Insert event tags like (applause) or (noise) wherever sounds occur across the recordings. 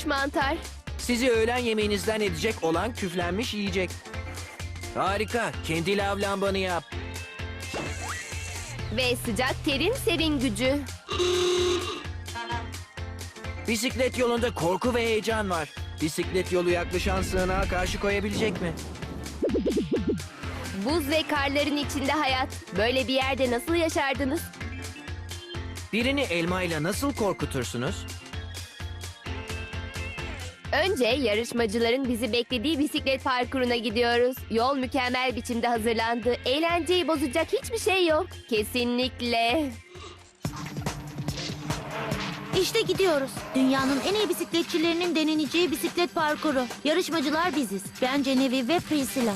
bozulmuş mantar. Sizi öğlen yemeğinizden edecek olan küflenmiş yiyecek. Harika. Kendi lav lambanı yap. Ve sıcak terin serin gücü. Bisiklet yolunda korku ve heyecan var. Bisiklet yolu yaklaşan sığınağa karşı koyabilecek mi? Buz ve karların içinde hayat. Böyle bir yerde nasıl yaşardınız? Birini elmayla nasıl korkutursunuz? Önce yarışmacıların bizi beklediği bisiklet parkuruna gidiyoruz. Yol mükemmel biçimde hazırlandı. Eğlenceyi bozacak hiçbir şey yok. Kesinlikle. İşte gidiyoruz. Dünyanın en iyi bisikletçilerinin deneneceği bisiklet parkuru. Yarışmacılar biziz. Ben Cenevi ve Priscilla.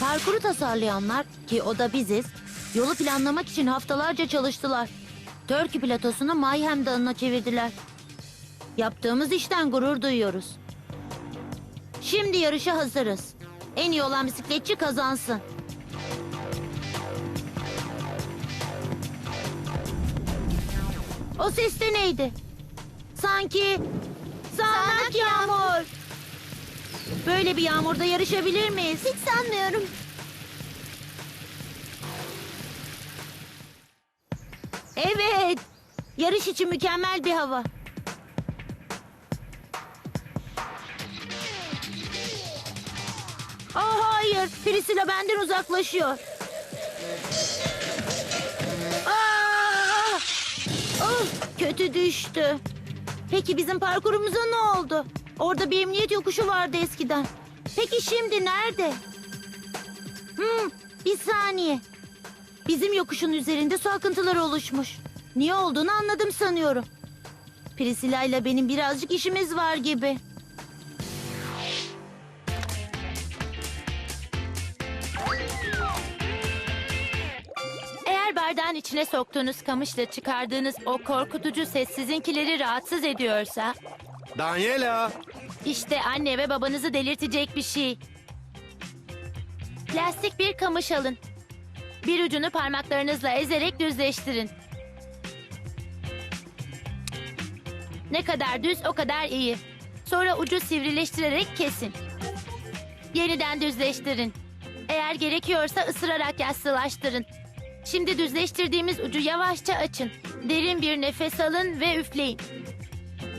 Parkuru tasarlayanlar ki o da biziz, yolu planlamak için haftalarca çalıştılar. Turkey platosunu Mayhem Dağı'na çevirdiler. Yaptığımız işten gurur duyuyoruz. Şimdi yarışa hazırız. En iyi olan bisikletçi kazansın. O ses de neydi? Sanki sağanak yağmur. Böyle bir yağmurda yarışabilir miyiz? Hiç sanmıyorum. Yarış için mükemmel bir hava. Aa, hayır. Priscilla benden uzaklaşıyor. Aa! Oh, kötü düştü. Peki bizim parkurumuza ne oldu? Orada bir emniyet yokuşu vardı eskiden. Peki şimdi nerede? Hmm, bir saniye. Bizim yokuşun üzerinde su akıntıları oluşmuş. Niye olduğunu anladım sanıyorum. Priscilla ile benim birazcık işimiz var gibi. Eğer bardağın içine soktuğunuz kamışla çıkardığınız o korkutucu ses sizinkileri rahatsız ediyorsa... Daniela! ...işte anne ve babanızı delirtecek bir şey. Plastik bir kamış alın. Bir ucunu parmaklarınızla ezerek düzleştirin. Ne kadar düz o kadar iyi. Sonra ucu sivrileştirerek kesin. Yeniden düzleştirin. Eğer gerekiyorsa ısırarak yassılaştırın. Şimdi düzleştirdiğimiz ucu yavaşça açın. Derin bir nefes alın ve üfleyin.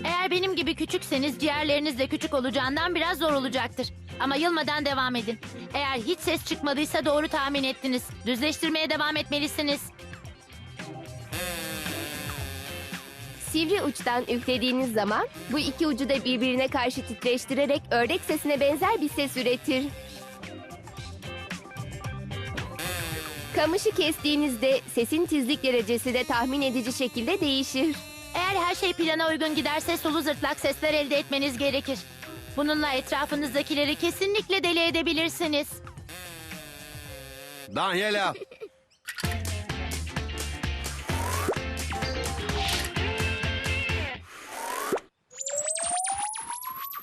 Eğer benim gibi küçükseniz ciğerleriniz de küçük olacağından biraz zor olacaktır. Ama yılmadan devam edin. Eğer hiç ses çıkmadıysa doğru tahmin ettiniz. Düzleştirmeye devam etmelisiniz. Sivri uçtan üflediğiniz zaman bu iki ucu da birbirine karşı titreştirerek ördek sesine benzer bir ses üretir. Kamışı kestiğinizde sesin tizlik derecesi de tahmin edici şekilde değişir. Eğer her şey plana uygun giderse sulu zırtlak sesler elde etmeniz gerekir. Bununla etrafınızdakileri kesinlikle deli edebilirsiniz. Daniela!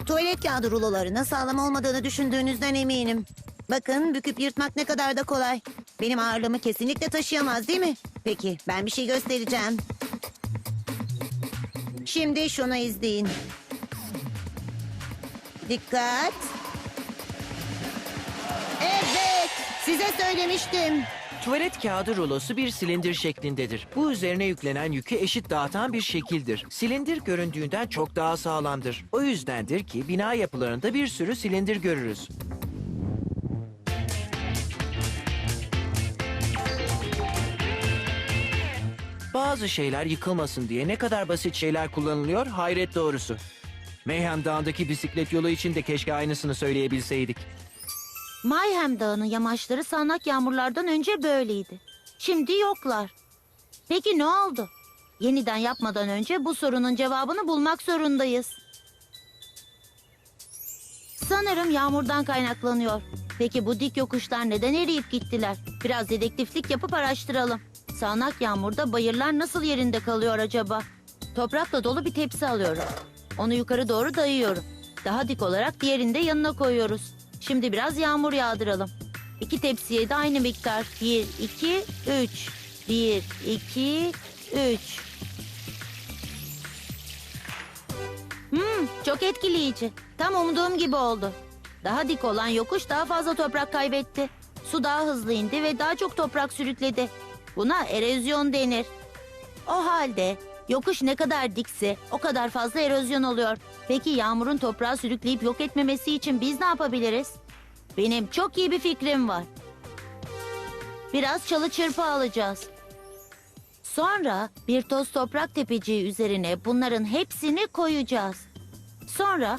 Tuvalet kağıdı rulolarının sağlam olmadığını düşündüğünüzden eminim. Bakın büküp yırtmak ne kadar da kolay. Benim ağırlığımı kesinlikle taşıyamaz değil mi? Peki ben bir şey göstereceğim. Şimdi şunu izleyin. Dikkat. Evet size söylemiştim. Tuvalet kağıdı rulosu bir silindir şeklindedir. Bu üzerine yüklenen yükü eşit dağıtan bir şekildir. Silindir göründüğünden çok daha sağlamdır. O yüzdendir ki bina yapılarında bir sürü silindir görürüz. Bazı şeyler yıkılmasın diye ne kadar basit şeyler kullanılıyor hayret doğrusu. Mayhem Dağı'ndaki bisiklet yolu için de keşke aynısını söyleyebilseydik. Mayhem Dağı'nın yamaçları sağanak yağmurlardan önce böyleydi. Şimdi yoklar. Peki ne oldu? Yeniden yapmadan önce bu sorunun cevabını bulmak zorundayız. Sanırım yağmurdan kaynaklanıyor. Peki bu dik yokuşlar neden eriyip gittiler? Biraz dedektiflik yapıp araştıralım. Sağanak yağmurda bayırlar nasıl yerinde kalıyor acaba? Toprakla dolu bir tepsi alıyorum. Onu yukarı doğru dayıyorum. Daha dik olarak diğerini de yanına koyuyoruz. Şimdi biraz yağmur yağdıralım. İki tepsiye de aynı miktar. Bir, iki, üç. Bir, iki, üç. Hmm, çok etkileyici. Tam umduğum gibi oldu. Daha dik olan yokuş daha fazla toprak kaybetti. Su daha hızlı indi ve daha çok toprak sürükledi. Buna erozyon denir. O halde yokuş ne kadar dikse o kadar fazla erozyon oluyor. Peki yağmurun toprağı sürükleyip yok etmemesi için biz ne yapabiliriz? Benim çok iyi bir fikrim var. Biraz çalı çırpı alacağız. Sonra bir toz toprak tepeciği üzerine bunların hepsini koyacağız. Sonra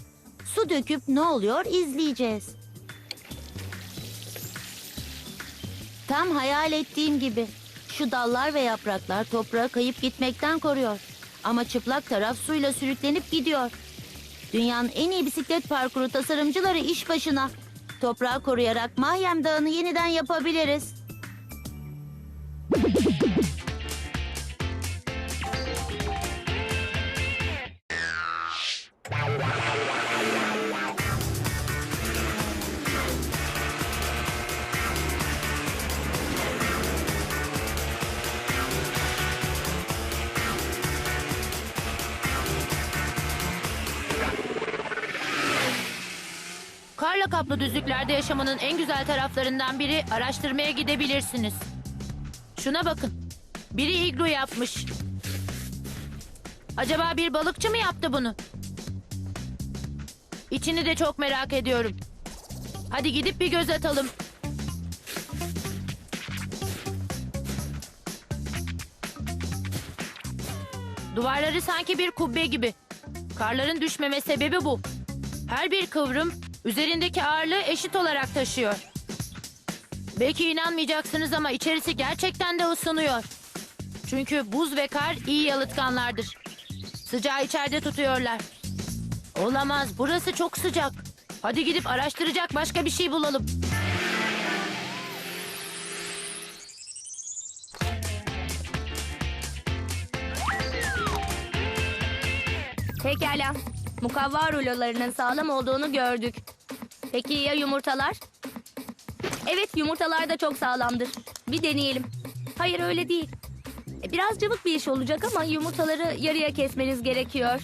su döküp ne oluyor izleyeceğiz. Tam hayal ettiğim gibi. Şu dallar ve yapraklar toprağı kayıp gitmekten koruyor. Ama çıplak taraf suyla sürüklenip gidiyor. Dünyanın en iyi bisiklet parkuru tasarımcıları iş başına. Toprağı koruyarak Mahyem Dağı'nı yeniden yapabiliriz. Kaplı düzlüklerde yaşamanın en güzel taraflarından biri araştırmaya gidebilirsiniz. Şuna bakın. Biri iglu yapmış. Acaba bir balıkçı mı yaptı bunu? İçini de çok merak ediyorum. Hadi gidip bir göz atalım. Duvarları sanki bir kubbe gibi. Karların düşmeme sebebi bu. Her bir kıvrım üzerindeki ağırlığı eşit olarak taşıyor. Belki inanmayacaksınız ama içerisi gerçekten de ısınıyor. Çünkü buz ve kar iyi yalıtkanlardır. Sıcağı içeride tutuyorlar. Olamaz, burası çok sıcak. Hadi gidip araştıracak başka bir şey bulalım. Pekala. Mukavva rulolarının sağlam olduğunu gördük. Peki ya yumurtalar? Evet yumurtalar da çok sağlamdır. Bir deneyelim. Hayır öyle değil. E, Biraz cıvık bir iş olacak ama yumurtaları yarıya kesmeniz gerekiyor.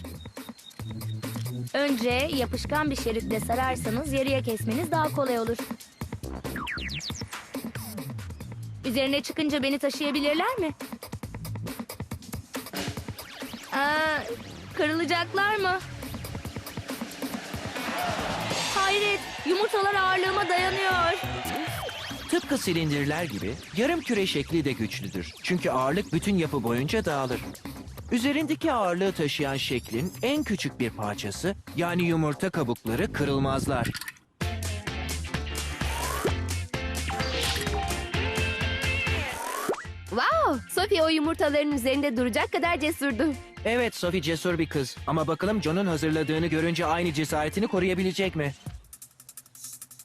Önce yapışkan bir şeritle sararsanız yarıya kesmeniz daha kolay olur. Üzerine çıkınca beni taşıyabilirler mi? Aa, kırılacaklar mı? Hayret, yumurtalar ağırlığıma dayanıyor. Tıpkı silindirler gibi yarım küre şekli de güçlüdür. Çünkü ağırlık bütün yapı boyunca dağılır. Üzerindeki ağırlığı taşıyan şeklin en küçük bir parçası yani yumurta kabukları kırılmazlar. Wow, Sophie o yumurtaların üzerinde duracak kadar cesurdu. Evet Sophie cesur bir kız ama bakalım John'un hazırladığını görünce aynı cesaretini koruyabilecek mi?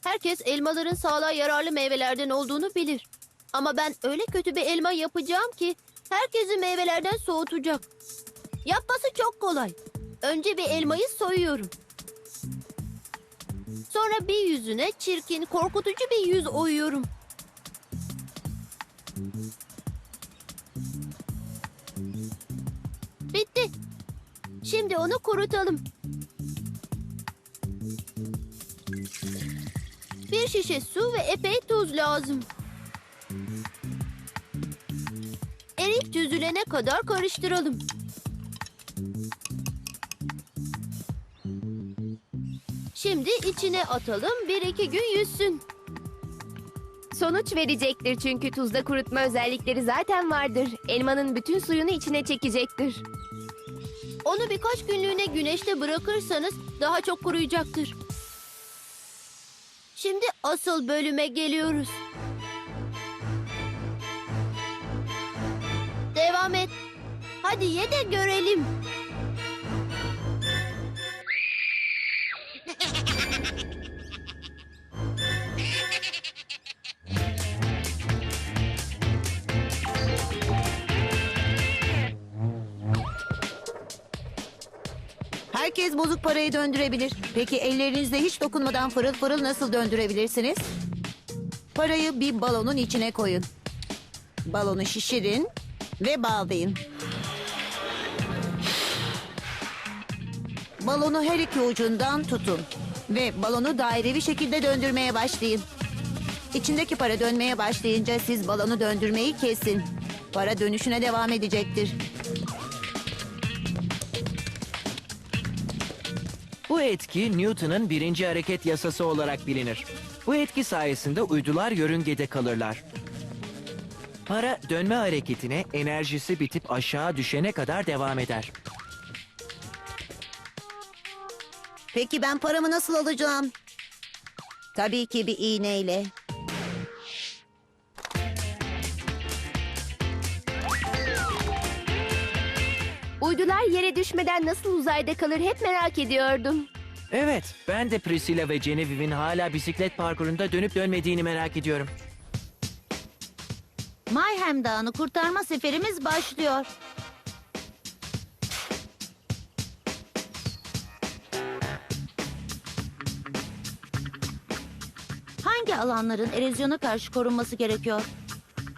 Herkes elmaların sağlığa yararlı meyvelerden olduğunu bilir. Ama ben öyle kötü bir elma yapacağım ki herkesi meyvelerden soğutacak. Yapması çok kolay. Önce bir elmayı soyuyorum. Sonra bir yüzüne çirkin, korkutucu bir yüz oyuyorum. Bitti. Şimdi onu kurutalım. Bir şişe su ve epey tuz lazım. Eriyip düzülene kadar karıştıralım. Şimdi içine atalım bir iki gün yüzsün. Sonuç verecektir çünkü tuzda kurutma özellikleri zaten vardır. Elmanın bütün suyunu içine çekecektir. Onu birkaç günlüğüne güneşte bırakırsanız daha çok kuruyacaktır. Şimdi asıl bölüme geliyoruz. Devam et. Hadi ye de görelim. Herkes bozuk parayı döndürebilir. Peki ellerinizle hiç dokunmadan fırıl fırıl nasıl döndürebilirsiniz? Parayı bir balonun içine koyun. Balonu şişirin ve bağlayın. Balonu her iki ucundan tutun ve balonu dairevi şekilde döndürmeye başlayın. İçindeki para dönmeye başlayınca siz balonu döndürmeyi kesin. Para dönüşüne devam edecektir. Bu etki Newton'un birinci hareket yasası olarak bilinir. Bu etki sayesinde uydular yörüngede kalırlar. Para dönme hareketine enerjisi bitip aşağı düşene kadar devam eder. Peki ben paramı nasıl alacağım? Tabii ki bir iğneyle. Yere düşmeden nasıl uzayda kalır hep merak ediyordum. Evet, ben de Priscilla ve Genevieve'in hala bisiklet parkurunda dönüp dönmediğini merak ediyorum. Mayhem Dağı'nı kurtarma seferimiz başlıyor. Hangi alanların erozyona karşı korunması gerekiyor?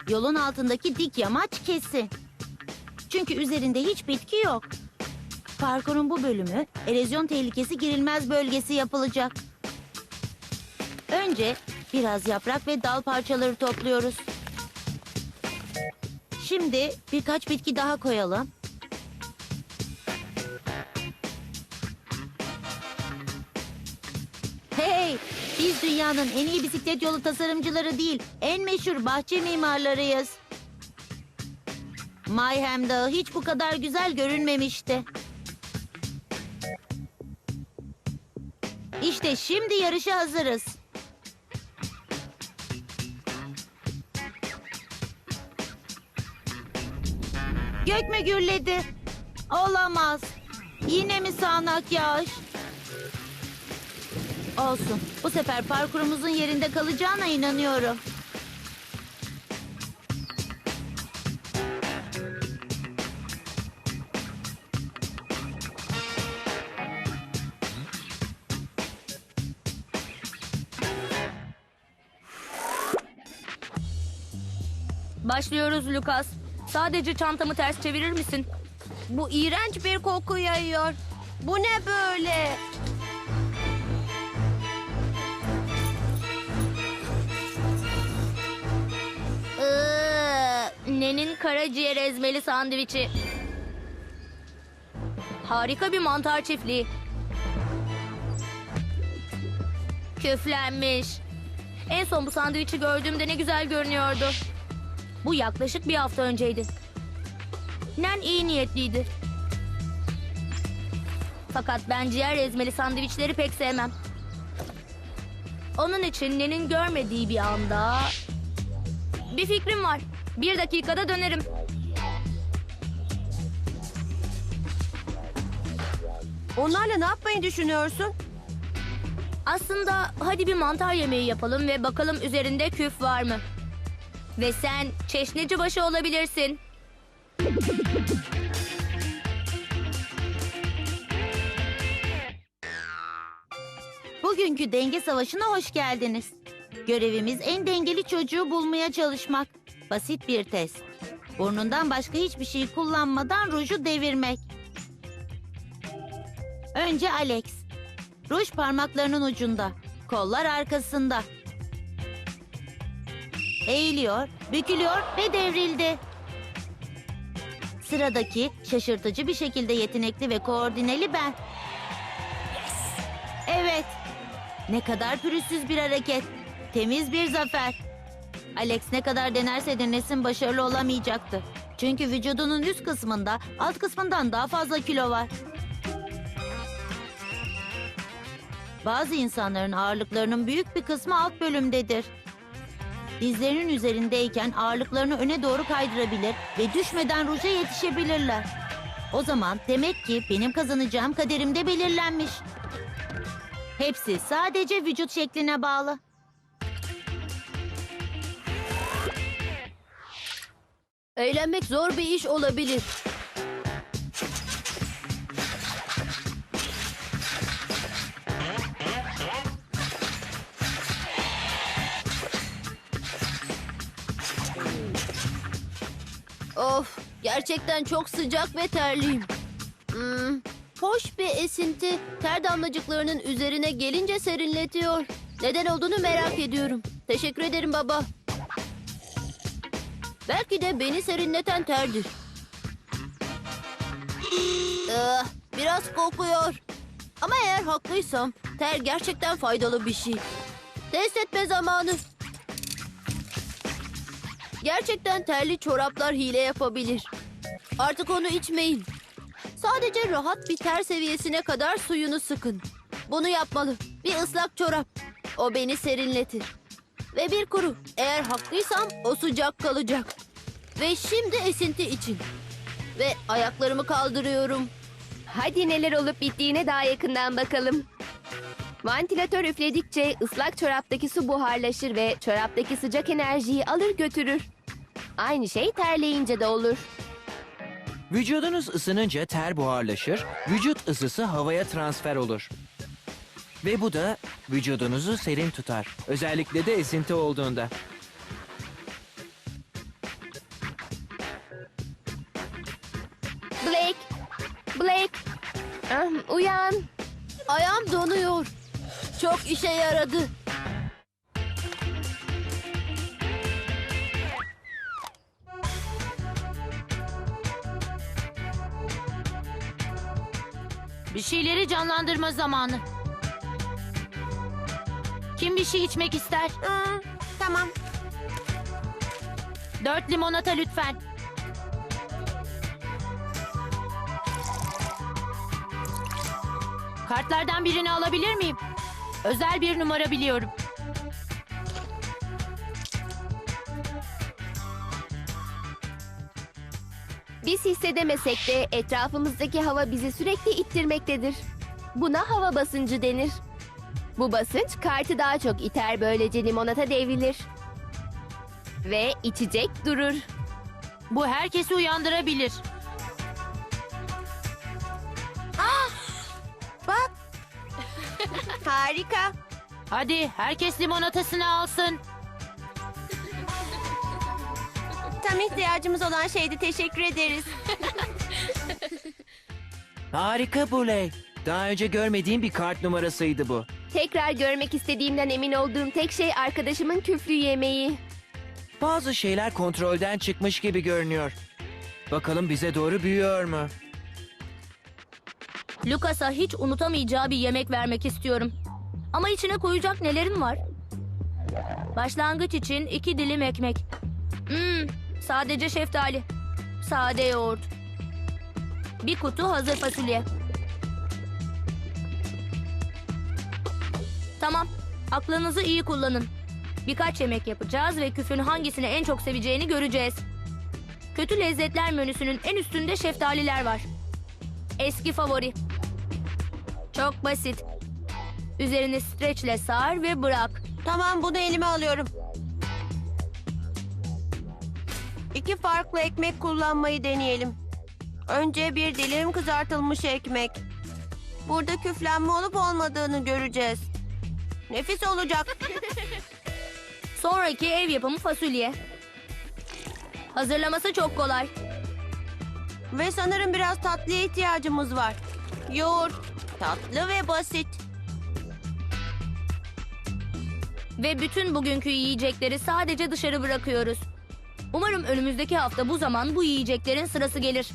Yolun altındaki dik yamaç kesin. Çünkü üzerinde hiç bitki yok. Parkurun bu bölümü erozyon tehlikesi girilmez bölgesi yapılacak. Önce biraz yaprak ve dal parçaları topluyoruz. Şimdi birkaç bitki daha koyalım. Hey, biz dünyanın en iyi bisiklet yolu tasarımcıları değil, en meşhur bahçe mimarlarıyız. Mayhem Dağı hiç bu kadar güzel görünmemişti. İşte şimdi yarışa hazırız. Gök mü gürledi? Olamaz. Yine mi sağanak yağış? Olsun. Bu sefer parkurumuzun yerinde kalacağına inanıyorum. Başlıyoruz Lucas. Sadece çantamı ters çevirir misin? Bu iğrenç bir koku yayıyor. Bu ne böyle? Nenin karaciğer ezmeli sandviçi. Harika bir mantar çiftliği. Küflenmiş. En son bu sandviçi gördüğümde ne güzel görünüyordu. Bu yaklaşık bir hafta önceydi. Nen iyi niyetliydi. Fakat ben ciğer ezmeli sandviçleri pek sevmem. Onun için Nen'in görmediği bir anda... Bir fikrim var. Bir dakikada dönerim. Onlarla ne yapmayı düşünüyorsun? Aslında hadi bir mantar yemeği yapalım ve bakalım üzerinde küf var mı? Ve sen çeşnici başı olabilirsin. Bugünkü denge savaşına hoş geldiniz. Görevimiz en dengeli çocuğu bulmaya çalışmak. Basit bir test. Burnundan başka hiçbir şey kullanmadan ruju devirmek. Önce Alex. Ruj parmaklarının ucunda. Kollar arkasında. Eğiliyor, bükülüyor ve devrildi. Sıradaki şaşırtıcı bir şekilde yetenekli ve koordineli ben. Evet. Ne kadar pürüzsüz bir hareket. Temiz bir zafer. Alex ne kadar denerse denesin başarılı olamayacaktı. Çünkü vücudunun üst kısmında alt kısmından daha fazla kilo var. Bazı insanların ağırlıklarının büyük bir kısmı alt bölümdedir. Dizlerinin üzerindeyken ağırlıklarını öne doğru kaydırabilir ve düşmeden ruja yetişebilirler. O zaman demek ki benim kazanacağım kaderimde belirlenmiş. Hepsi sadece vücut şekline bağlı. Eğlenmek zor bir iş olabilir. Gerçekten çok sıcak ve terliyim. Hmm, hoş bir esinti ter damlacıklarının üzerine gelince serinletiyor. Neden olduğunu merak ediyorum. Teşekkür ederim baba. Belki de beni serinleten terdir. Ah, biraz kokuyor. Ama eğer haklıysam ter gerçekten faydalı bir şey. Test etme zamanı. Gerçekten terli çoraplar hile yapabilir. Artık onu içmeyin. Sadece rahat bir ter seviyesine kadar suyunu sıkın. Bunu yapmalı. Bir ıslak çorap. O beni serinletir. Ve bir kuru. Eğer haklıysam o sıcak kalacak. Ve şimdi esinti için. Ve ayaklarımı kaldırıyorum. Hadi neler olup bittiğine daha yakından bakalım. Vantilatör üfledikçe ıslak çoraptaki su buharlaşır ve çoraptaki sıcak enerjiyi alır götürür. Aynı şey terleyince de olur. Vücudunuz ısınınca ter buharlaşır, vücut ısısı havaya transfer olur. Ve bu da vücudunuzu serin tutar. Özellikle de esinti olduğunda. Blake! Blake! Ah, uyan! Ayağım donuyor. Çok işe yaradı. Canlandırma zamanı. Kim bir şey içmek ister? tamam. Dört limonata lütfen. Kartlardan birini alabilir miyim? Özel bir numara biliyorum. Biz hissedemesek de etrafımızdaki hava bizi sürekli ittirmektedir. Buna hava basıncı denir. Bu basınç kartı daha çok iter böylece limonata devrilir. Ve içecek durur. Bu herkesi uyandırabilir. (laughs) Harika. Hadi herkes limonatasını alsın. Tam ihtiyacımız olan şeydi. Teşekkür ederiz. Harika Buley. Daha önce görmediğim bir kart numarasıydı bu. Tekrar görmek istediğimden emin olduğum tek şey arkadaşımın küflü yemeği. Bazı şeyler kontrolden çıkmış gibi görünüyor. Bakalım bize doğru büyüyor mu? Lucas'a hiç unutamayacağı bir yemek vermek istiyorum. Ama içine koyacak nelerim var? Başlangıç için iki dilim ekmek. Hmm, sadece şeftali. Sade yoğurt. Bir kutu hazır fasulye. Tamam, aklınızı iyi kullanın. Birkaç yemek yapacağız ve küfün hangisini en çok seveceğini göreceğiz. Kötü lezzetler menüsünün en üstünde şeftaliler var. Eski favori. Çok basit. Üzerini streçle sar ve bırak. Tamam bunu elime alıyorum. İki farklı ekmek kullanmayı deneyelim. Önce bir dilim kızartılmış ekmek. Burada küflenme olup olmadığını göreceğiz. Nefis olacak. (laughs) Sonraki ev yapımı fasulye. Hazırlaması çok kolay. Ve sanırım biraz tatlıya ihtiyacımız var. Yoğurt, tatlı ve basit. Ve bütün bugünkü yiyecekleri sadece dışarı bırakıyoruz. Umarım önümüzdeki hafta bu zaman bu yiyeceklerin sırası gelir.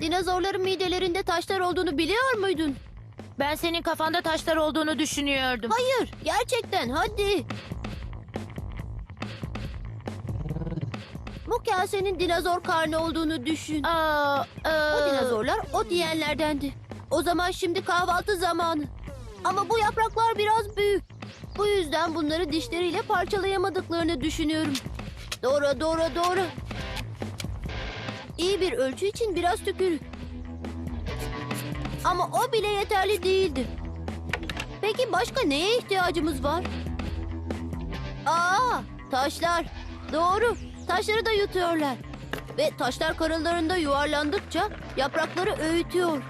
Dinozorların midelerinde taşlar olduğunu biliyor muydun? Ben senin kafanda taşlar olduğunu düşünüyordum. Hayır, gerçekten hadi. Bu kasenin dinozor karnı olduğunu düşün. Aa, O aa, dinozorlar o diyenlerdendi. O zaman şimdi kahvaltı zamanı. Ama bu yapraklar biraz büyük. Bu yüzden bunları dişleriyle parçalayamadıklarını düşünüyorum. Doğru, doğru, doğru. İyi bir ölçü için biraz tükürük. Ama o bile yeterli değildi. Peki başka neye ihtiyacımız var? Aa, taşlar. Doğru. Taşları da yutuyorlar. Ve taşlar karınlarında yuvarlandıkça yaprakları öğütüyor.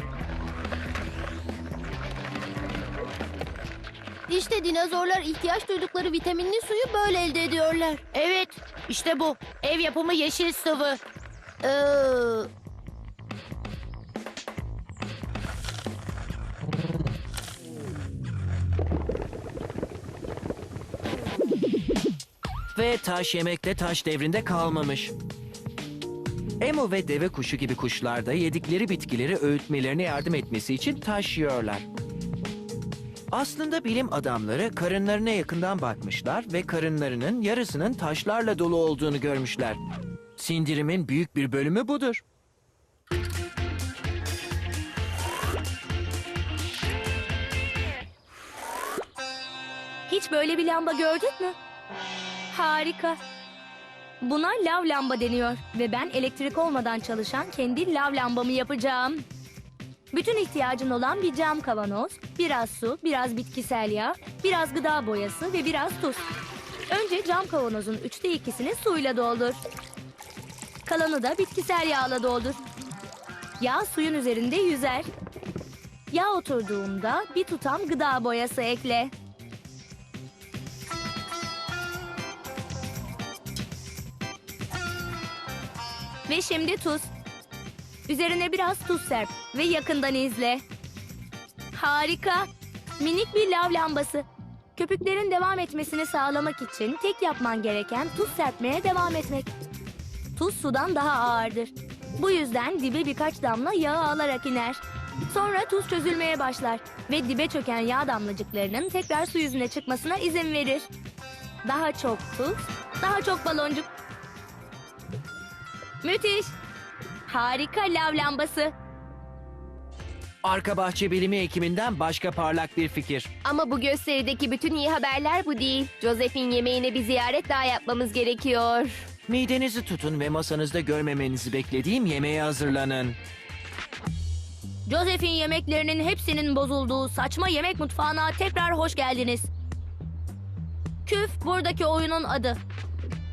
İşte dinozorlar ihtiyaç duydukları vitaminli suyu böyle elde ediyorlar. Evet, işte bu. Ev yapımı yeşil sıvı. Ee, Ve taş yemekte taş devrinde kalmamış. Emu ve deve kuşu gibi kuşlar da yedikleri bitkileri öğütmelerine yardım etmesi için taş yiyorlar. Aslında bilim adamları karınlarına yakından bakmışlar ve karınlarının yarısının taşlarla dolu olduğunu görmüşler. Sindirimin büyük bir bölümü budur. Hiç böyle bir lamba gördün mü? Harika. Buna lav lamba deniyor ve ben elektrik olmadan çalışan kendi lav lambamı yapacağım. Bütün ihtiyacın olan bir cam kavanoz, biraz su, biraz bitkisel yağ, biraz gıda boyası ve biraz tuz. Önce cam kavanozun üçte ikisini suyla doldur. Kalanı da bitkisel yağla doldur. Yağ suyun üzerinde yüzer. Yağ oturduğunda bir tutam gıda boyası ekle. Ve şimdi tuz. Üzerine biraz tuz serp ve yakından izle. Harika. Minik bir lav lambası. Köpüklerin devam etmesini sağlamak için tek yapman gereken tuz serpmeye devam etmek. Tuz sudan daha ağırdır. Bu yüzden dibe birkaç damla yağ alarak iner. Sonra tuz çözülmeye başlar ve dibe çöken yağ damlacıklarının tekrar su yüzüne çıkmasına izin verir. Daha çok tuz, daha çok baloncuk. Müthiş. Harika lav lambası. Arka bahçe bilimi ekiminden başka parlak bir fikir. Ama bu gösterideki bütün iyi haberler bu değil. Joseph'in yemeğine bir ziyaret daha yapmamız gerekiyor. Midenizi tutun ve masanızda görmemenizi beklediğim yemeğe hazırlanın. Joseph'in yemeklerinin hepsinin bozulduğu saçma yemek mutfağına tekrar hoş geldiniz. Küf buradaki oyunun adı.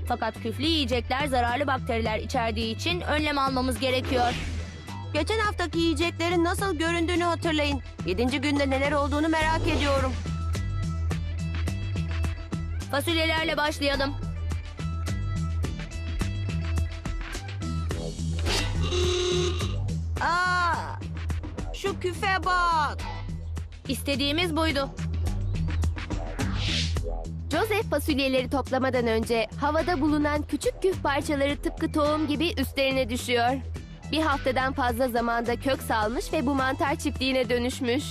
Fakat küflü yiyecekler zararlı bakteriler içerdiği için önlem almamız gerekiyor. Geçen haftaki yiyeceklerin nasıl göründüğünü hatırlayın. Yedinci günde neler olduğunu merak ediyorum. Fasulyelerle başlayalım. Aa, şu küfe bak. İstediğimiz buydu. Joseph fasulyeleri toplamadan önce havada bulunan küçük küf parçaları tıpkı tohum gibi üstlerine düşüyor. Bir haftadan fazla zamanda kök salmış ve bu mantar çiftliğine dönüşmüş.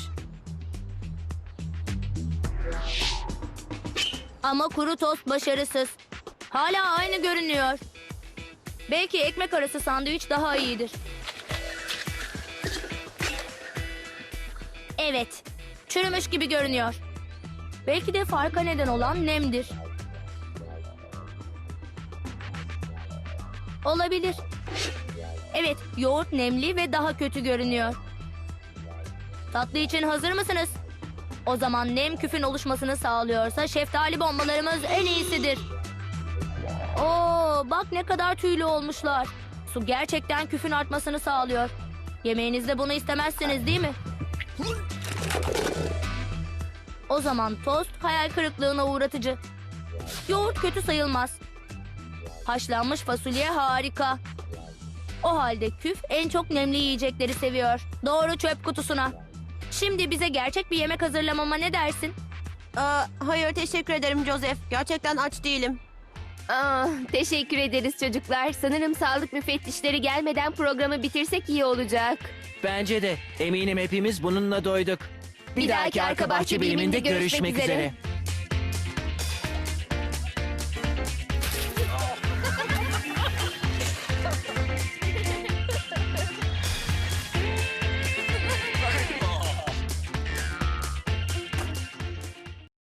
Ama kuru tost başarısız. Hala aynı görünüyor. Belki ekmek arası sandviç daha iyidir. Evet, çürümüş gibi görünüyor. Belki de farka neden olan nemdir. Olabilir. Evet, yoğurt nemli ve daha kötü görünüyor. Tatlı için hazır mısınız? O zaman nem küfün oluşmasını sağlıyorsa şeftali bombalarımız en iyisidir. Oo, bak ne kadar tüylü olmuşlar. Su gerçekten küfün artmasını sağlıyor. Yemeğinizde bunu istemezsiniz değil mi? O zaman tost hayal kırıklığına uğratıcı. Yoğurt kötü sayılmaz. Haşlanmış fasulye harika. O halde küf en çok nemli yiyecekleri seviyor. Doğru çöp kutusuna. Şimdi bize gerçek bir yemek hazırlamama ne dersin? Aa, hayır teşekkür ederim Joseph. Gerçekten aç değilim. Ah, teşekkür ederiz çocuklar. Sanırım sağlık müfettişleri gelmeden programı bitirsek iyi olacak. Bence de. Eminim hepimiz bununla doyduk. Bir, dahaki arka bahçe biliminde görüşmek üzere.